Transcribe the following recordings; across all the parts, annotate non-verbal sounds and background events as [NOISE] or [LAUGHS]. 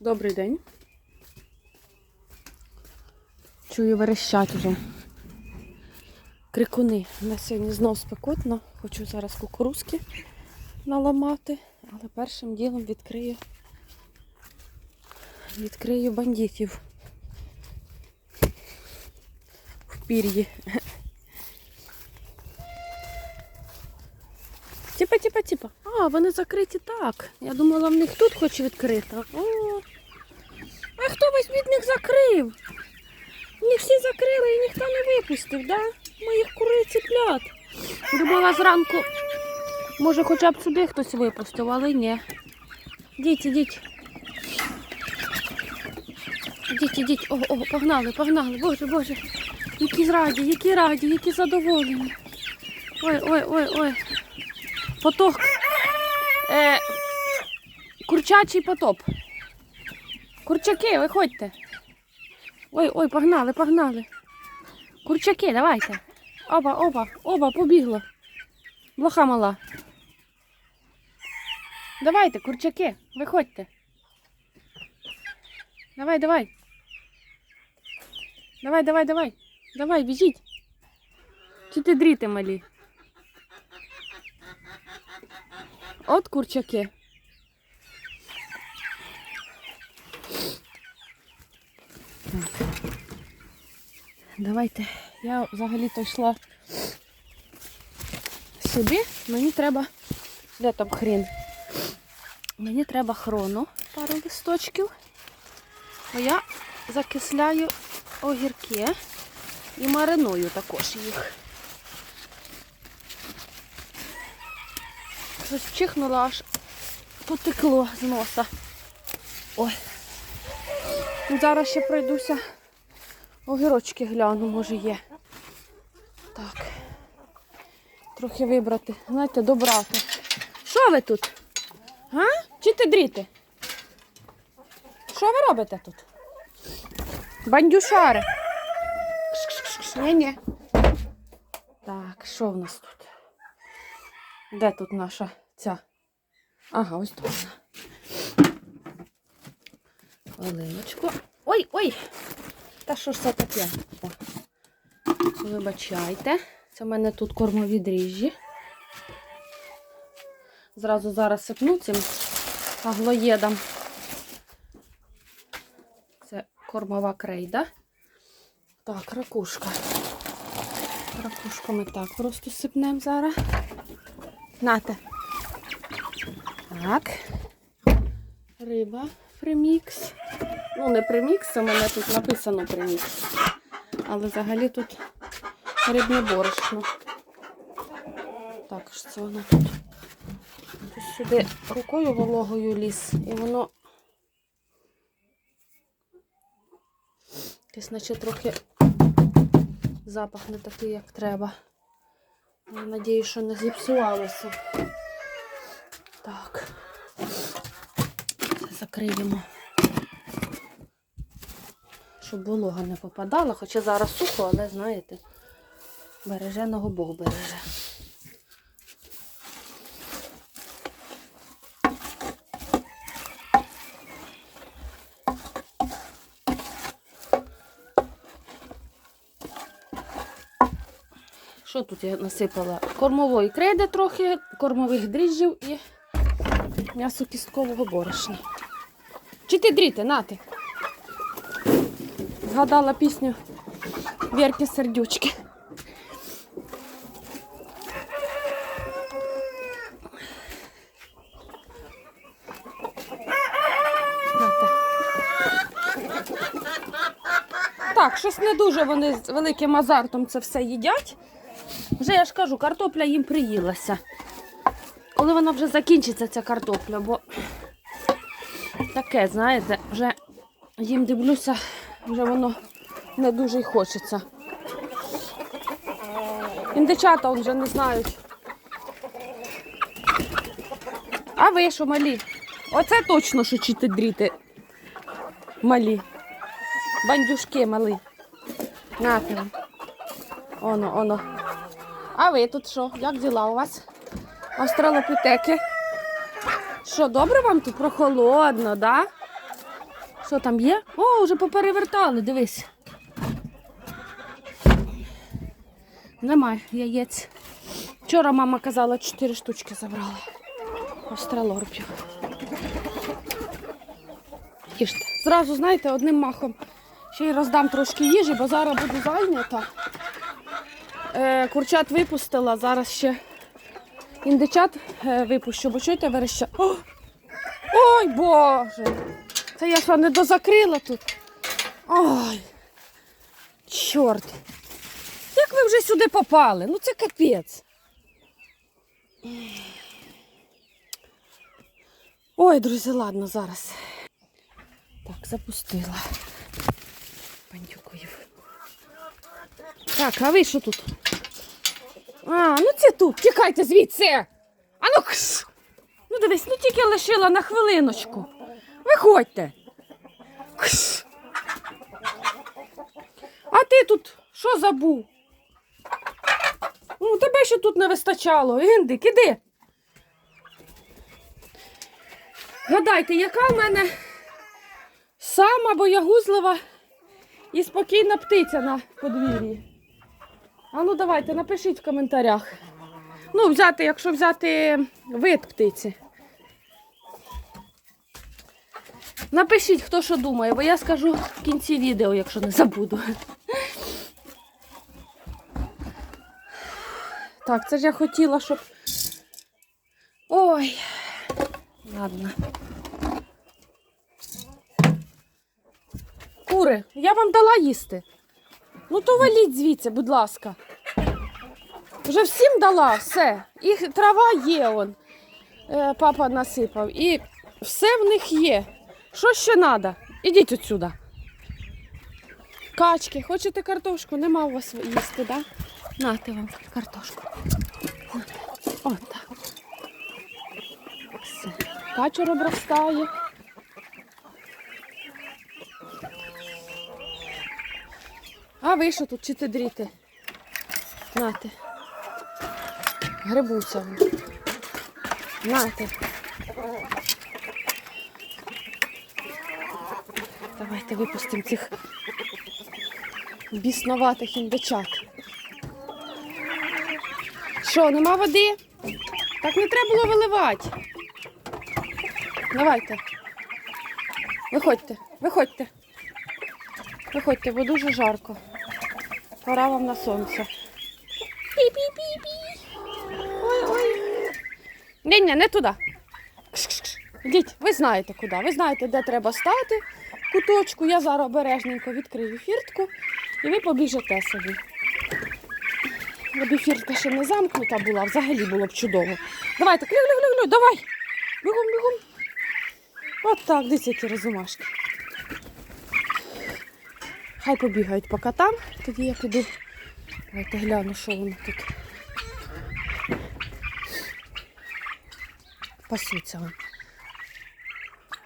Добрий день. Чую, верещать уже. Крикуни. На сьогодні знов спекотно. Хочу зараз кукурузки наламати, але першим ділом відкрию, відкрию бандитів в пір'ї. Тіпа, тіпа, тіпа. А, вони закриті так. Я думала, в них тут хоч відкрито. О. А хто від них закрив? Їх всі закрили і ніхто не випустив, да? Моїх курей цеплят. Думала зранку, може хоча б сюди хтось випустив, але ні. Ідіть, ідіть. Ідіть, ідіть. О, о, погнали, погнали. Боже, боже. Які раді, які раді, які задоволені. Ой, ой, ой, ой. Поток. Е, курчачий потоп. Курчаки, виходьте. Ой, ой, погнали, погнали. Курчаки, давайте. Опа, опа, опа, побігло. Блоха мала. Давайте, курчаки, виходьте. Давай, давай. Давай, давай, давай. Давай, біжіть. Чи ти дріти малі? От курчаки. Так. Давайте. Я взагалі-то йшла сюди. Мені треба. Де там хрін? Мені треба хрону, пару листочків. Бо я закисляю огірки і мариную також їх. Щось вчихнуло, аж потекло з носа. Ой. Ну, Зараз ще пройдуся. Огірочки гляну, може є. Так. Трохи вибрати. Знаєте, добрати. Що ви тут? Га? Чи ти дріти? Що ви робите тут? Бандюшари. Ні-ні. Так, що в нас тут? Де тут наша ця? Ага, ось тут вона. Хвилиночку. Ой, ой! Та що ж це таке? О. Вибачайте. Це в мене тут кормові дріжджі. Зразу зараз сипну цим аглоєдом. Це кормова крейда. Так, ракушка. Ракушку ми так просто сипнемо зараз. Нате. Так. Риба премікс. Ну, не премікс, у мене тут написано премікс. Але взагалі тут рибне борошно. Так, що воно тут. Ось Сюди рукою вологою ліз, і воно якесь наче трохи запах не такий, як треба. Я надію, що не зіпсувалося. Так. Це закриємо. Щоб волога не попадала, хоча зараз сухо, але знаєте, береженого Бог береже. Що тут я насипала? Кормової крейди трохи, кормових дріжджів і м'ясо кісткового борошна. Чи ти дріти, нати? Згадала пісню Вірки Сердючки. Так, щось не дуже вони з великим азартом це все їдять. Вже я ж кажу, картопля їм приїлася. Коли вона вже закінчиться, ця картопля, бо таке, знаєте, вже їм дивлюся, вже воно не дуже й хочеться. Індичата вже не знають. А ви що, малі? Оце точно, що чити дріти. Малі. Бандюшки малі. Нате. Оно, оно. А ви тут що? Як діла у вас? Австралопітеки. Що, добре вам тут прохолодно, да? Що там є? О, вже поперевертали, дивись. Немає яєць. Вчора мама казала, 4 штучки забрала. Остролорпів. Їжте. Зразу, знаєте, одним махом ще й роздам трошки їжі, бо зараз буду зайнята. Е, курчат випустила, зараз ще індичат е, випущу, бо чуєте вереща. Ой, Боже! Це я що не дозакрила тут? Ой! Чорт! Як ви вже сюди попали? Ну це капець. Ой, друзі, ладно, зараз. Так, запустила. Пандюкою. Так, а ви що тут? А, ну це тут. Тікайте звідси. А ну кш. Ну дивись, ну тільки лишила на хвилиночку. Виходьте. А ти тут що забув? Ну, тебе ще тут не вистачало. Індик, іди. Гадайте, яка в мене сама боягузлива і спокійна птиця на подвір'ї? А ну давайте, напишіть в коментарях. Ну, взяти, якщо взяти вид птиці. Напишіть, хто що думає, бо я скажу в кінці відео, якщо не забуду. Так, це ж я хотіла, щоб. Ой. Ладно. Кури, я вам дала їсти. Ну то валіть звідси, будь ласка. Вже всім дала, все. Їх трава є, он. Е, папа насипав. І все в них є. Що ще треба? Ідіть отсюда. Качки, хочете картошку? Нема у вас їсти, да? Нате вам картошку. От так. Все. Качур обростає. А ви що тут чи дріти? Нате. Грибуся. Нате. Давайте випустимо цих бісноватих індичат. Що, нема води? Так не треба було виливати. Давайте. Виходьте, виходьте. Виходьте, бо дуже жарко. Пора вам на сонце. Пі-пі-пі-пі. Ой-ой. Ні, ні, не туди. Кш-кш-кш. Йдіть, ви знаєте куди. Ви знаєте, де треба стати. Куточку. Я зараз обережненько відкрию фіртку і ви побіжите собі. Якби фіртка ще не замкнута була, взагалі було б чудово. Давайте, клю-клю-клю-клю, давай. Бігом, бігом. От так, дивіться, які розумашки. Хай побігають поки там, тоді я піду. Давайте гляну, що воно тут. Пасуться. вон.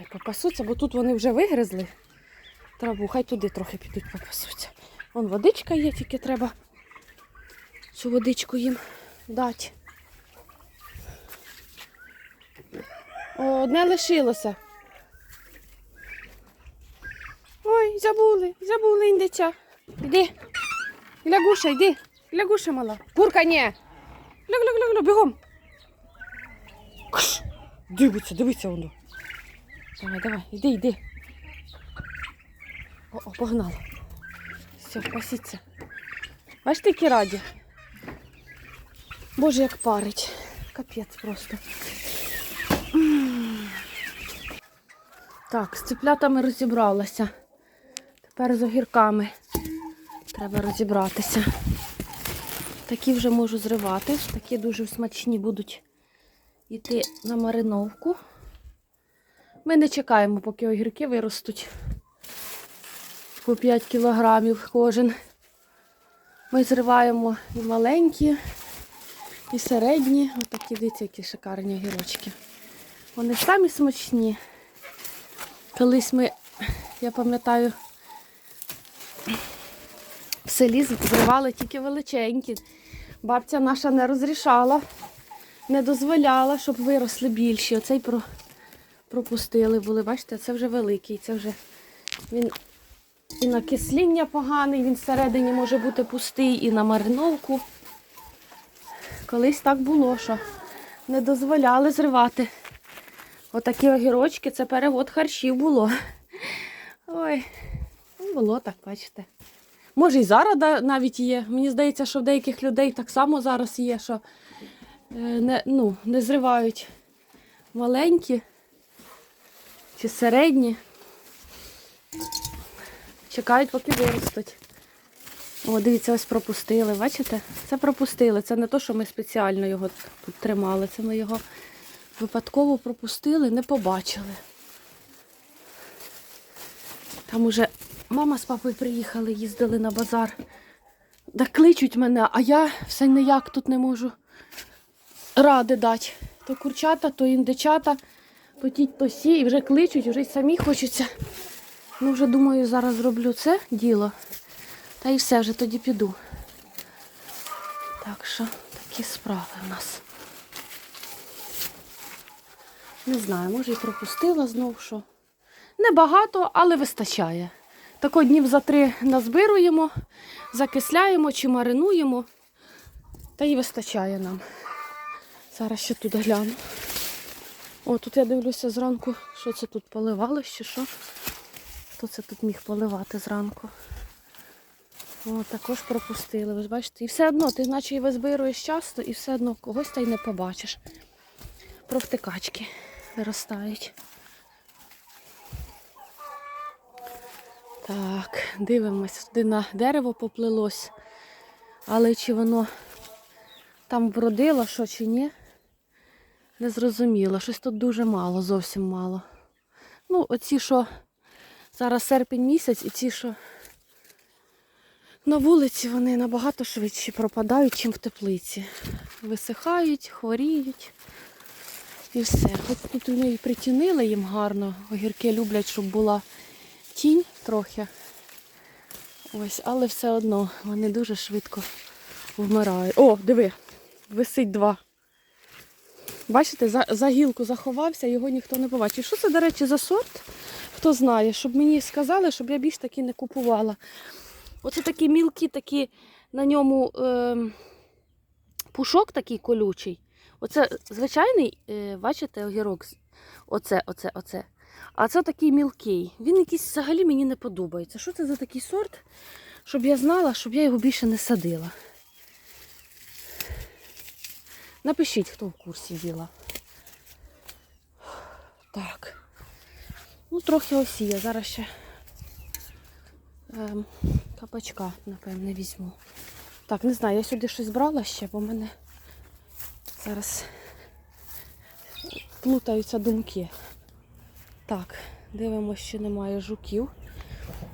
Хай попасуться, бо тут вони вже вигризли траву. Хай туди трохи підуть попасуться. Вон водичка є, тільки треба цю водичку їм дати. Одне лишилося. Ой, забули, забули індиця. Іди. Лягуша, йди. Лягуша мала. Курка, ні. Ляг-ляг-ляг, бігом. Дивиться, дивиться воно. Давай, давай, іди, іди. О, о, погнала. Все, пасіться. Бачите, які раді. Боже, як парить. Капець просто. Так, з циплятами розібралася. Тепер з огірками треба розібратися. Такі вже можу зривати. Такі дуже смачні будуть йти на мариновку. Ми не чекаємо, поки огірки виростуть по 5 кілограмів кожен. Ми зриваємо і маленькі, і середні. Отакі, дивіться, які шикарні огірочки. Вони самі смачні. Колись ми, я пам'ятаю, в селі зривали тільки величенькі. Бабця наша не розрішала, не дозволяла, щоб виросли більші. Оцей про, пропустили були. Бачите, це вже великий, це вже Він і на кисління поганий, він всередині може бути пустий, і на мариновку. Колись так було, що не дозволяли зривати. Отакі огірочки, це перевод харчів було. Ой, ну, було так, бачите. Може, і зараз навіть є. Мені здається, що в деяких людей так само зараз є, що е, не, ну, не зривають маленькі чи середні. Чекають, поки виростуть. О, дивіться, ось пропустили. Бачите? Це пропустили. Це не то, що ми спеціально його тут тримали. Це ми його випадково пропустили, не побачили. Там уже мама з папою приїхали, їздили на базар. Да кличуть мене, а я все ніяк тут не можу ради дати. То курчата, то індичата, то тіть, то сі, і вже кличуть, вже й самі хочеться. Ну, вже думаю, зараз зроблю це діло. Та і все, вже тоді піду. Так що такі справи в нас. Не знаю, може і пропустила знов що. Небагато, але вистачає. Тако днів за три назбируємо, закисляємо чи маринуємо. Та й вистачає нам. Зараз ще туди гляну. О, тут я дивлюся зранку, що це тут поливали, чи що. Хто це тут міг поливати зранку? О, також пропустили. Ви ж бачите, і все одно, ти наче і визбируєш часто, і все одно когось та й не побачиш. Провтикачки виростають. Так, дивимось, туди на дерево поплилось. Але чи воно там вродило, що чи ні, не зрозуміло. Щось тут дуже мало, зовсім мало. Ну, оці, що зараз серпень місяць, і ці, що на вулиці, вони набагато швидше пропадають, ніж в теплиці. Висихають, хворіють. І все. Хоч тут вони і притінили їм гарно. Огірки люблять, щоб була тінь трохи. Ось, але все одно вони дуже швидко вмирають. О, диви, висить два. Бачите, за, за гілку заховався, його ніхто не побачив. Що це, до речі, за сорт? Хто знає, щоб мені сказали, щоб я більш таки не купувала. Оце такі мілкі, такі на ньому е, пушок такий колючий. Оце звичайний, е, бачите, огірок. Оце, оце, оце. А це такий мілкий. Він якийсь взагалі мені не подобається. Що це за такий сорт? Щоб я знала, щоб я його більше не садила. Напишіть, хто в курсі діла. Так. Ну, трохи осіє. Зараз ще ем, капачка, напевне, візьму. Так, не знаю, я сюди щось брала ще, бо в мене зараз плутаються думки. Так, дивимося, чи немає жуків.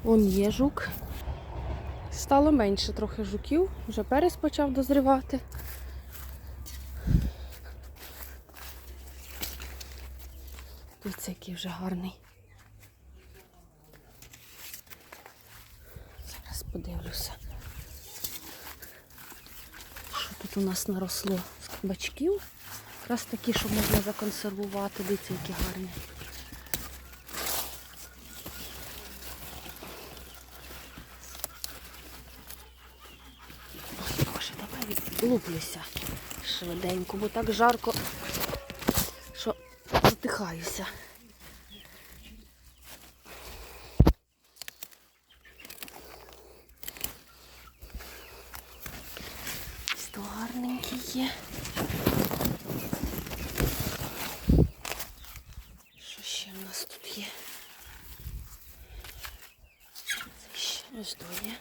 Он є жук. Стало менше трохи жуків, вже перець почав дозрівати. Дивіться, який вже гарний. Зараз подивлюся. Що тут у нас наросло з кабачків? Якраз такі, що можна законсервувати. Дивіться, які гарні. Боже, давай відлуплюся швиденько, бо так жарко, затихаюся. Ось то гарненький є. Що ще в нас тут є? Це ще ось є.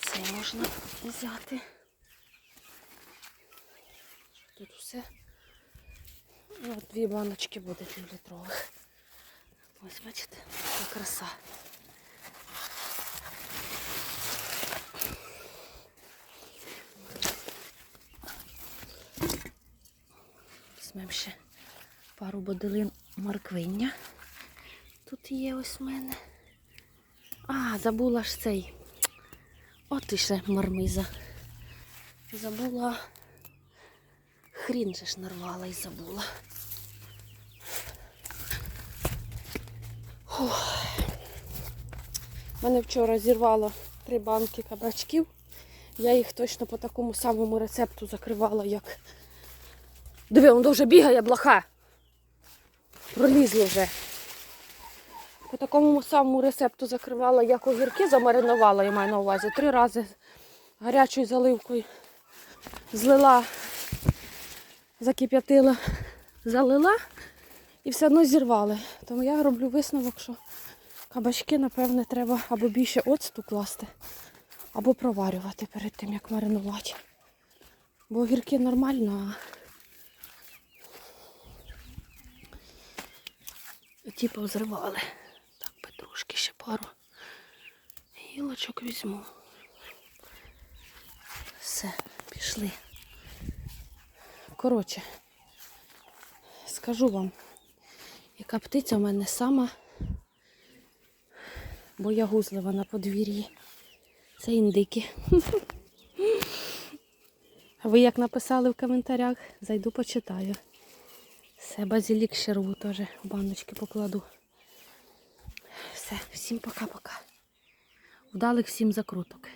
Це можна взяти. Тут все. Ну, от дві баночки буде півлітрових. Ось бачите, яка краса. Візьмемо ще пару бодилин морквиння. Тут є ось в мене. А, забула ж цей. От і ще мармиза. Забула. Хрін же ж нарвала і забула. Фух. мене вчора зірвало три банки кабачків. Я їх точно по такому самому рецепту закривала, як. Диви, воно вже бігає, блоха. Пролізли вже. По такому самому рецепту закривала, як огірки замаринувала, я маю на увазі. Три рази гарячою заливкою злила, закип'ятила, залила і все одно зірвали. Тому я роблю висновок, що кабачки, напевне, треба або більше оцту класти, або проварювати перед тим, як маринувати. Бо огірки нормально, а ті позривали. Так, петрушки ще пару. Гілочок візьму. Все, пішли. Коротше, скажу вам, яка птиця в мене сама боягузлива на подвір'ї. Це індики. А [LAUGHS] ви як написали в коментарях, зайду почитаю. Все, базилік ще рву теж в баночки покладу. Все, всім пока-пока. Вдалих всім закруток.